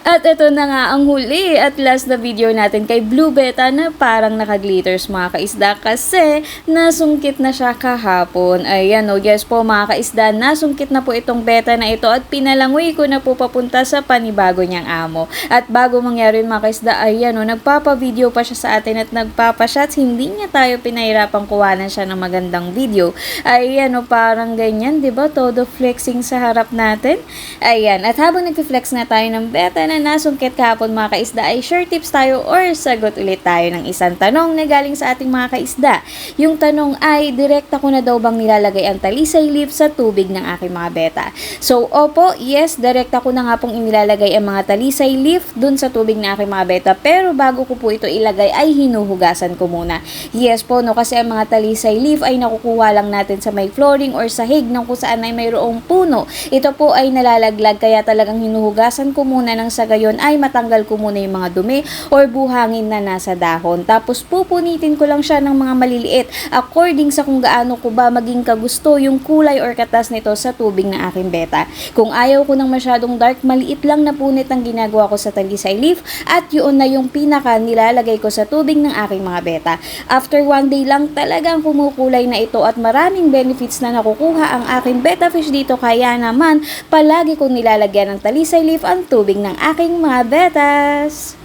At ito na nga ang huli at last na video natin kay Blue Beta na parang naka-glitters mga kaisda kasi nasungkit na siya kahapon. Ayan o, yes po mga kaisda, nasungkit na po itong beta na ito at pinalangoy ko na po papunta sa panibago niyang amo. At bago mangyari mga kaisda, ayan o, nagpapa-video pa siya sa atin at nagpapa-shots. Hindi niya tayo pinahirapang kuwanan siya ng magandang video. Ayan o, parang ganyan, ba? Todo flexing sa harap natin. Ayan, at habang nag-flex nga tayo ng beta na nasungkit kahapon mga kaisda ay share tips tayo or sagot ulit tayo ng isang tanong na galing sa ating mga kaisda. Yung tanong ay, direkta ko na daw bang nilalagay ang talisay leaf sa tubig ng aking mga beta? So, opo, yes, direkta ko na nga pong inilalagay ang mga talisay leaf dun sa tubig ng aking mga beta. Pero bago ko po ito ilagay ay hinuhugasan ko muna. Yes po, no, kasi ang mga talisay leaf ay nakukuha lang natin sa may flooring or sahig ng kung saan ay mayroong puno. Ito po ay nalalaglag kaya talagang hinuhugasan ko muna ng sa gayon ay matanggal ko muna yung mga dumi or buhangin na nasa dahon. Tapos pupunitin ko lang siya ng mga maliliit according sa kung gaano ko ba maging kagusto yung kulay or katas nito sa tubig ng aking beta. Kung ayaw ko ng masyadong dark, maliit lang na punit ang ginagawa ko sa talisay leaf at yun na yung pinaka nilalagay ko sa tubig ng aking mga beta. After one day lang talagang kumukulay na ito at maraming benefits na nakukuha ang aking beta fish dito kaya naman palagi kong nilalagyan ng talisay leaf ang tubig ng aking mga betas.